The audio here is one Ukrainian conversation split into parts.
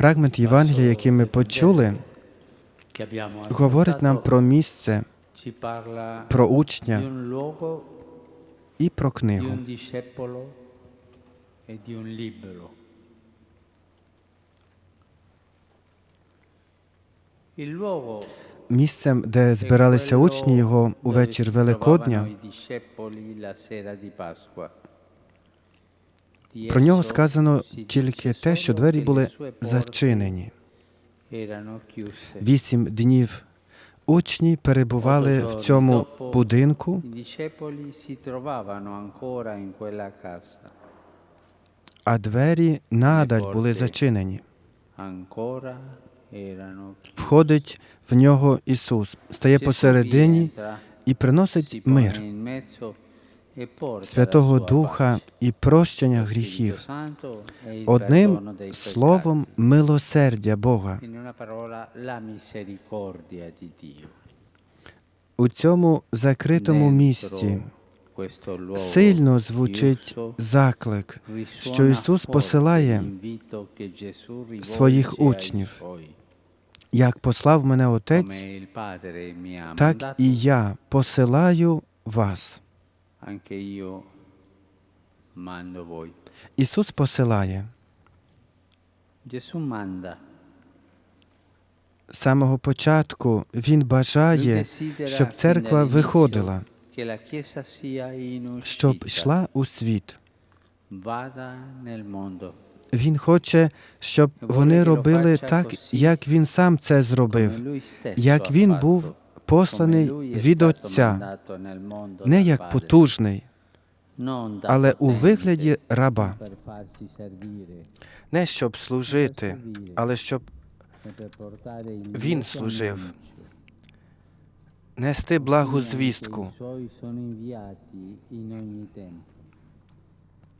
Фрагмент Євангелія, який ми почули, говорить нам про місце, про учня і про книгу. Місцем, де збиралися учні його у dove вечір si Великодня, trovavano i discepoli la sera di Pasqua. Di про нього сказано тільки те, що двері були зачинені. Вісім днів учні перебували в цьому будинку, а двері надаль були зачинені. Входить в нього Ісус, стає посередині і приносить мир, e Святого Духа і прощення гріхів. E Одним словом милосердя Бога. У цьому закритому місці сильно звучить заклик, що Ісус посилає своїх учнів. як послав мене Отець, так і я посилаю вас. Anche io mando voi. Ісус посилає. Gesù manda. З самого початку Він бажає, щоб церква виходила, щоб йшла у світ. Він хоче, щоб вони робили так, як він сам це зробив, як він був посланий від Отця, не як потужний, але у вигляді раба, не щоб служити, але щоб e Він служив. нести благу звістку.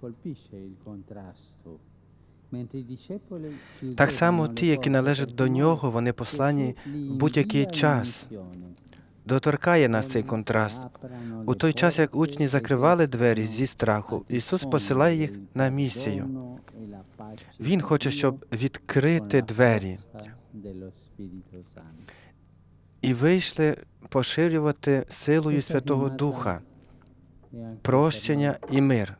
Colpisce il contrasto. Так само ті, які належать до нього, вони послані в будь-який час. Доторкає нас цей контраст. У той час, як учні закривали двері зі страху, Ісус посилає їх на місію. Він хоче, щоб відкрити двері і вийшли поширювати силою Святого Духа, прощення і мир.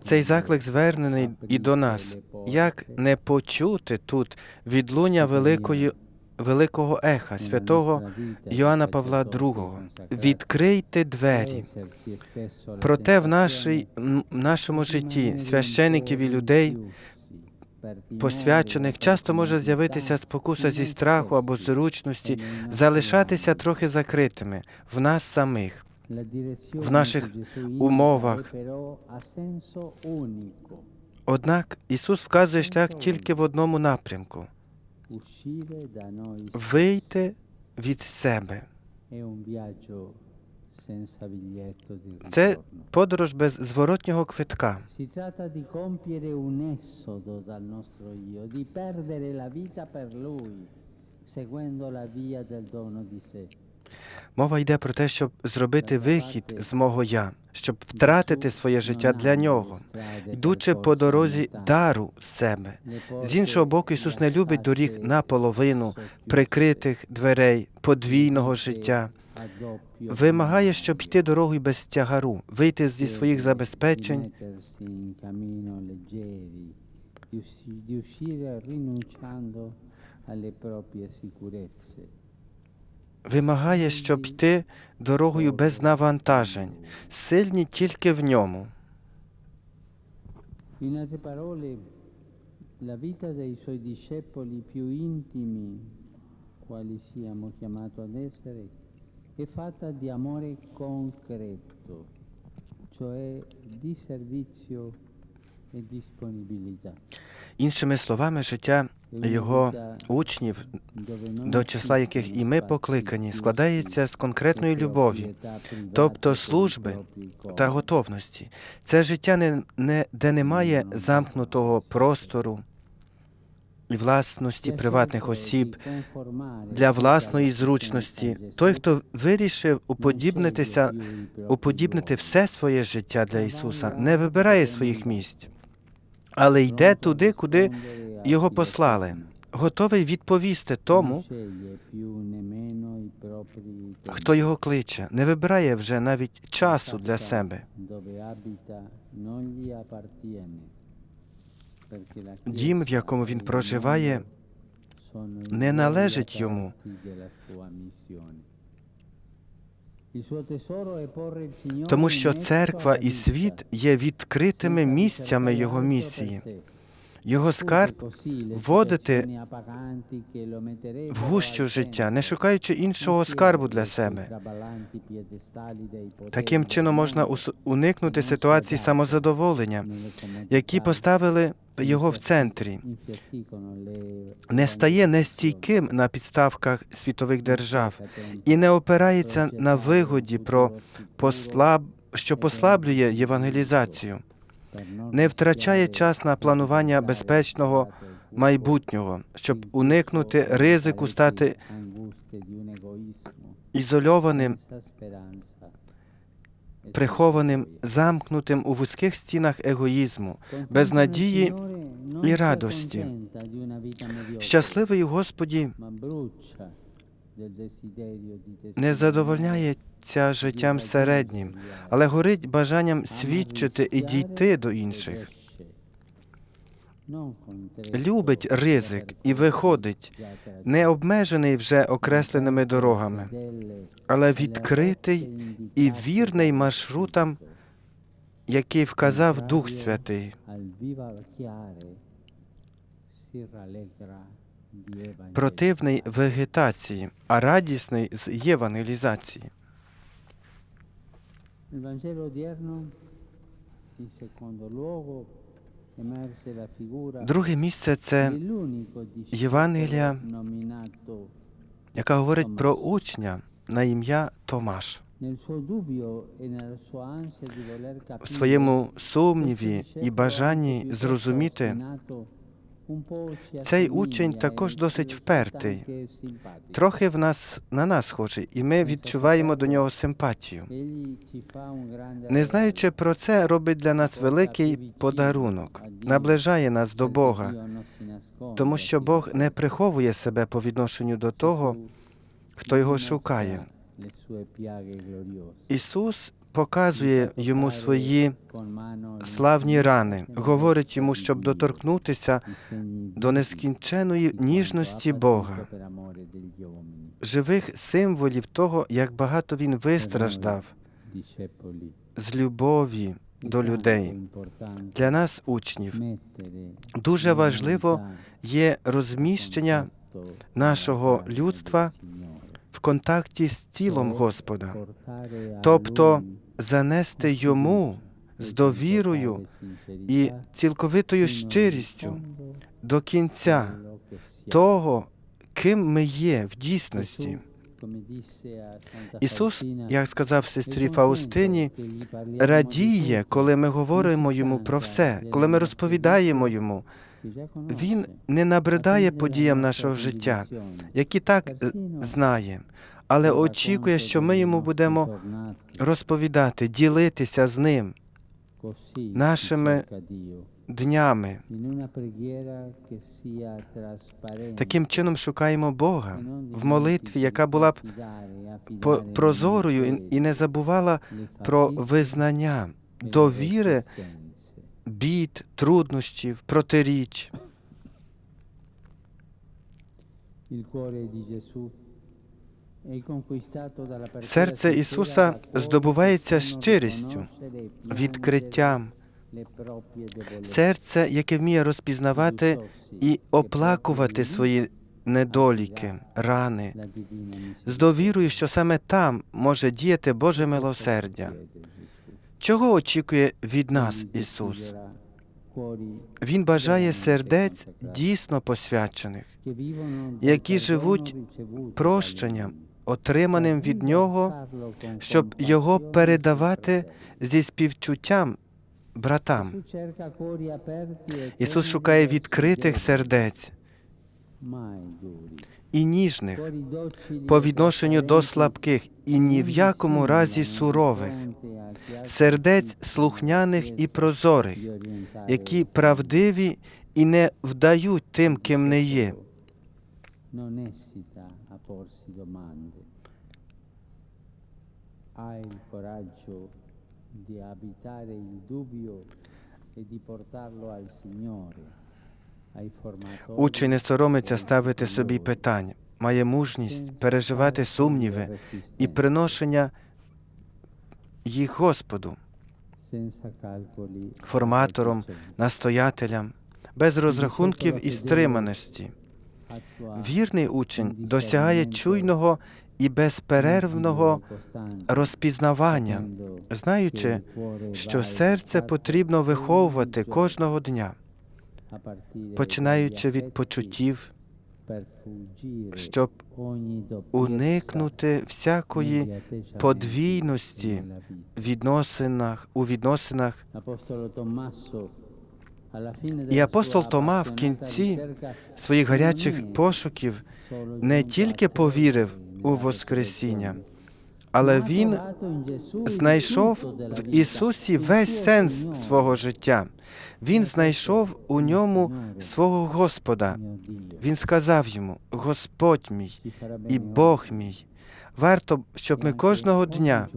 Цей заклик звернений і до нас. Як не почути тут відлуння великої, великого еха святого Йоанна Павла II. Відкрийте двері. Проте в нашій, м, нашому житті священиків і людей, посвячених, часто може з'явитися спокуса зі страху або зручності, залишатися трохи закритими в нас самих. в наших умовах. Однак Ісус вказує шлях тільки в одному напрямку вийти від себе. Це подорож без зворотнього квитка. Мова йде про те, щоб зробити вихід з мого я, щоб втратити своє життя для нього, йдучи по дорозі дару себе. З іншого боку, Ісус не любить доріг наполовину, прикритих дверей, подвійного життя. Вимагає, щоб йти дорогою без тягару, вийти зі своїх забезпечень. Вимагає, щоб йти дорогою без навантажень, сильні тільки в ньому. La vita dei suoi discepoli più intimi, quali siamo chiamati ad essere, è fatta di amore concreto, cioè di servizio e disponibilità. Іншими словами, життя його учнів, до числа яких і ми покликані, складається з конкретної любові, тобто служби та готовності. Це життя, не, не, де немає замкнутого простору, і власності приватних осіб. Для власної зручності, той, хто вирішив уподібнитися, уподібнити все своє життя для Ісуса, не вибирає своїх місць, але йде туди, куди його послали, готовий відповісти тому, хто його кличе, не вибирає вже навіть часу для себе. Дім, в якому він e проживає, не належить йому. Тому що церква і світ є відкритими місцями його місії. Його скарб вводити в гущу життя, не шукаючи іншого скарбу для себе. Таким чином можна уникнути ситуації самозадоволення, які поставили його в центрі, не стає нестійким на підставках світових держав і не опирається на вигоді про послаб... що послаблює євангелізацію, не втрачає час на планування безпечного майбутнього, щоб уникнути ризику стати ізольованим, прихованим, замкнутим у вузьких стінах егоїзму, без надії і радості. Щасливий Господі не задовольняється життям середнім, але горить бажанням свідчити і дійти до інших. Любить ризик і виходить, не обмежений вже окресленими дорогами, але відкритий і вірний маршрутам, який вказав Дух Святий. Противний вегетації, а радісний з євангелізації. Nel Vangelo odierno, in secondo luogo, Друге місце це Євангелія, яка говорить про учня на ім'я Томаш. e. В своєму сумніві і бажанні зрозуміти, цей учень також досить впертий. Трохи в нас на нас схожий, і ми відчуваємо до нього симпатію. Не знаючи про це, робить для нас великий подарунок, наближає нас до Бога, тому що Бог не приховує себе по відношенню до того, хто його шукає. Ісус показує йому свої славні рани, говорить йому, щоб доторкнутися до нескінченої ніжності Бога, живих символів того, як багато він вистраждав з любові до людей. Для нас, учнів, дуже важливо є розміщення нашого людства. В контакті з тілом Господа, тобто занести йому з довірою і цілковитою щирістю до кінця того, ким ми є в дійсності. Ісус, як сказав сестрі Фаустині, радіє, коли ми говоримо йому про все, коли ми розповідаємо йому. Він не набридає подіям нашого життя, які так е, знає, але очікує, що ми йому будемо розповідати, ділитися з ним нашими днями. Таким чином шукаємо Бога в молитві, яка була б прозорою і не забувала про визнання, довіри, бід, труднощів, протиріч. Серце Ісуса здобувається щирістю, відкриттям, відкриттям, серце, яке вміє розпізнавати і оплакувати свої недоліки, рани, з довірою, що саме там може діяти Боже милосердя. Чого очікує від нас Ісус? Він бажає сердець дійсно посвячених, які живуть прощенням, отриманим від Нього, щоб його передавати зі співчуттям братам. Ісус шукає відкритих сердець, і ніжних по e відношенню до слабких і ні в якому разі сурових, сердець слухняних і прозорих, які правдиві і не вдають тим, ким не є. Di e. Учень не соромиться ставити собі питання, має мужність переживати сумніви і приношення їх Господу, форматором, настоятелям, без розрахунків і стриманості. Вірний учень досягає чуйного і безперервного розпізнавання, знаючи, що серце потрібно виховувати кожного дня, починаючи від почуттів, щоб уникнути всякої подвійності відносинах, у відносинах. І апостол Тома в кінці Своїх гарячих пошуків не тільки повірив у Воскресіння, але він знайшов в Ісусі весь сенс свого життя. Він знайшов у ньому свого Господа. Він сказав йому: Господь мій і Бог мій. Варто, щоб ми кожного дня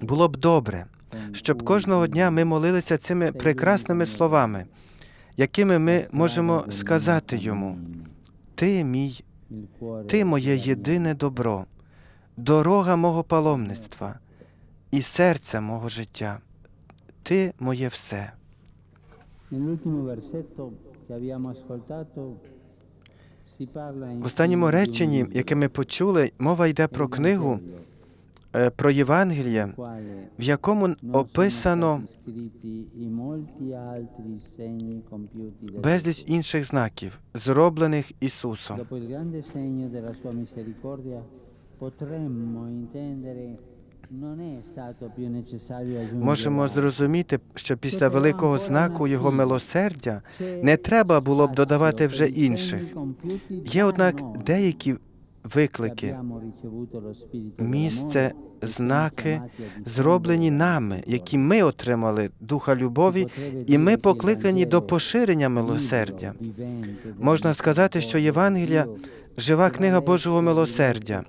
було б добре, щоб кожного дня ми молилися цими прекрасними словами, якими ми можемо сказати йому: Ти мій, ти моє єдине добро, дорога мого паломництва і серця мого життя. Ти моє все. В останньому реченні, яке ми почули, мова йде про книгу, про Євангеліє, в якому описано безліч інших знаків, зроблених Ісусом. Можемо зрозуміти, що після великого знаку Його милосердя не треба було б додавати вже інших. Є, однак, деякі виклики, місце, знаки, зроблені нами, які ми отримали Духа любові, і ми покликані до поширення милосердя. Можна сказати, що Євангелія жива книга Божого милосердя,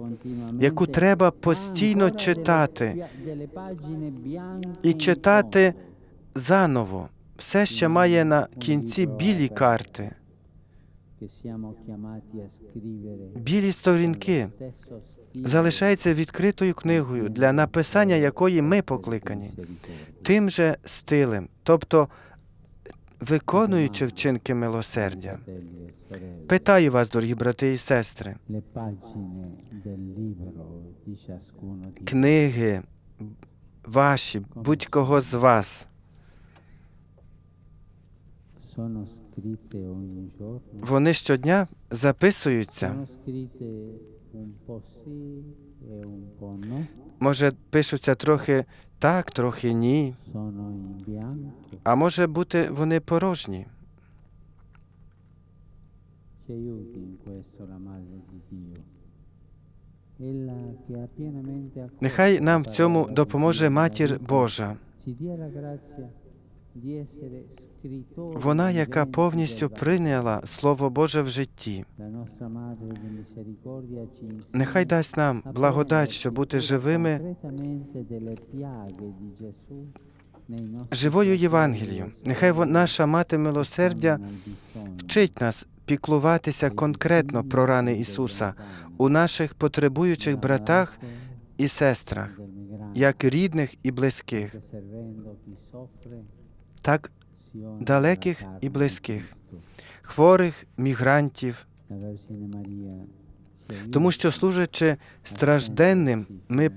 яку треба постійно читати і читати заново. Все ще має на кінці білі карти, білі сторінки. Залишається відкритою книгою, для написання якої ми покликані тим же стилем, тобто виконуючи вчинки милосердя. Питаю вас, дорогі брати і сестри, книги ваші, будь-кого з вас, вони щодня записуються. E. Може, пишуться трохи так, трохи ні, а може бути вони порожні. Нехай нам в цьому допоможе Матір Божа, вона, яка повністю прийняла Слово Боже в житті. Нехай дасть нам благодать, щоб бути живими живою Євангелією. Нехай наша мати милосердя вчить нас піклуватися конкретно про рани Ісуса у наших потребуючих братах і сестрах, як рідних і близьких, так далеких і близьких, хворих, мігрантів, тому що, служачи стражденним, ми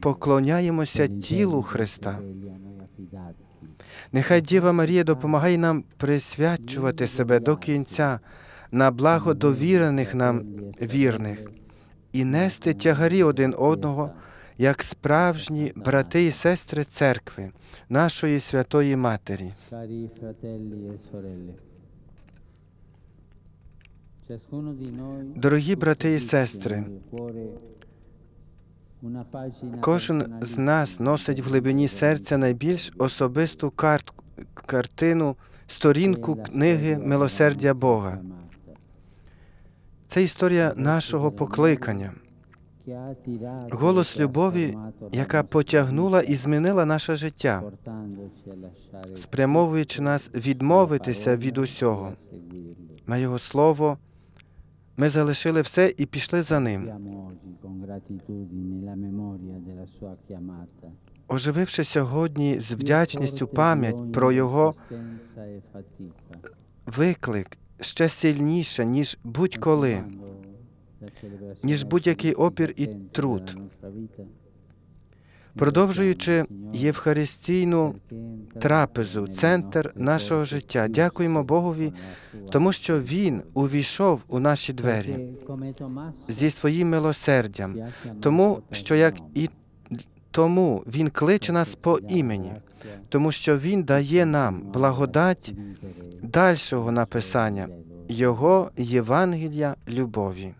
поклоняємося тілу Христа. Нехай Діва Марія допомагає нам присвячувати себе до кінця на благо довірених нам вірних і нести тягарі один одного, як справжні брати і сестри церкви, нашої святої Матері. E Дорогі брати і сестри, кожен з нас носить в глибині серця найбільш особисту карт, картину, сторінку книги милосердя Бога. Це історія нашого покликання, голос любові, яка потягнула і змінила наше життя, спрямовуючи нас відмовитися від усього. На Його слово ми залишили все і пішли за ним, ожививши сьогодні з вдячністю пам'ять про Його виклик ще сильніше, ніж будь-коли. Ніж будь-який опір і труд. Продовжуючи євхаристійну трапезу, центр нашого життя, дякуємо Богові, тому що Він увійшов у наші двері зі своїм милосердям, тому що як і тому Він кличе нас по імені, тому що Він дає нам благодать дальшого написання Його Євангелія любові.